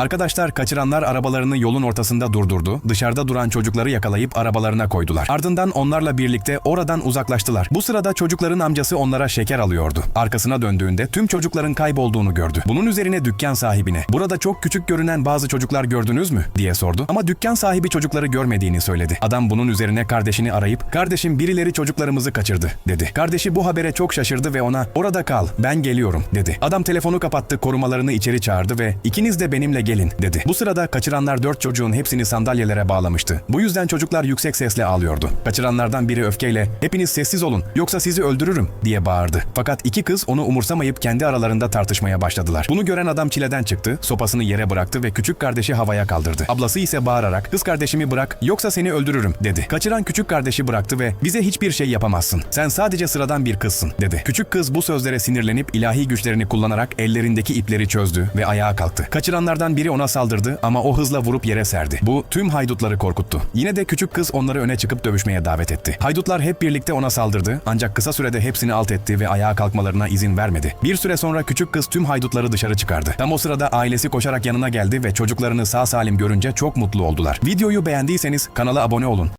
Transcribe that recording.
Arkadaşlar kaçıranlar arabalarını yolun ortasında durdurdu, dışarıda duran çocukları yakalayıp arabalarına koydular. Ardından onlarla birlikte oradan uzaklaştılar. Bu sırada çocukların amcası onlara şeker alıyordu. Arkasına döndüğünde tüm çocukların kaybolduğunu gördü. Bunun üzerine dükkan sahibine "Burada çok küçük görünen bazı çocuklar gördünüz mü?" diye sordu. Ama dükkan sahibi çocukları görmediğini söyledi. Adam bunun üzerine kardeşini arayıp "Kardeşim birileri çocuklarımızı kaçırdı." dedi. Kardeşi bu habere çok şaşırdı ve ona "Orada kal, ben geliyorum." dedi. Adam telefonu kapattı, korumalarını içeri çağırdı ve "İkiniz de benimle gelin." dedi. Bu sırada kaçıranlar dört çocuğun hepsini sandalyelere bağlamıştı. Bu yüzden çocuklar yüksek sesle ağlıyordu. Kaçıranlardan biri öfkeyle "Hepiniz sessiz olun, yoksa sizi öldürürüm." diye bağırdı. Fakat iki kız onu umursamayıp kendi aralarında tartışmaya başladılar. Bunu gören adam çileden çıktı, sopasını yere bıraktı ve küçük kardeşi havaya kaldırdı. Ablası ise bağırarak "Kız kardeşimi bırak, yoksa seni öldürürüm." dedi. Kaçıran küçük kardeşi bıraktı ve "Bize hiçbir şey yapamazsın. Sen sadece sıradan bir kızsın." dedi. Küçük kız bu sözlere sinirlenip ilahi güçlerini kullanarak ellerindeki ipleri çözdü ve ayağa kalktı. Kaçıranlardan biri ona saldırdı ama o hızla vurup yere serdi. Bu tüm haydutları korkuttu. Yine de küçük kız onları öne çıkıp dövüşmeye davet etti. Haydutlar hep birlikte ona saldırdı ancak kısa sürede hepsini alt etti ve ayağa kalkmalarına izin vermedi. Bir süre sonra küçük kız tüm haydutları dışarı çıkardı. Tam o sırada ailesi koşarak yanına geldi ve çocuklarını sağ salim görünce çok mutlu oldular. Videoyu beğendiyseniz kanala abone olun.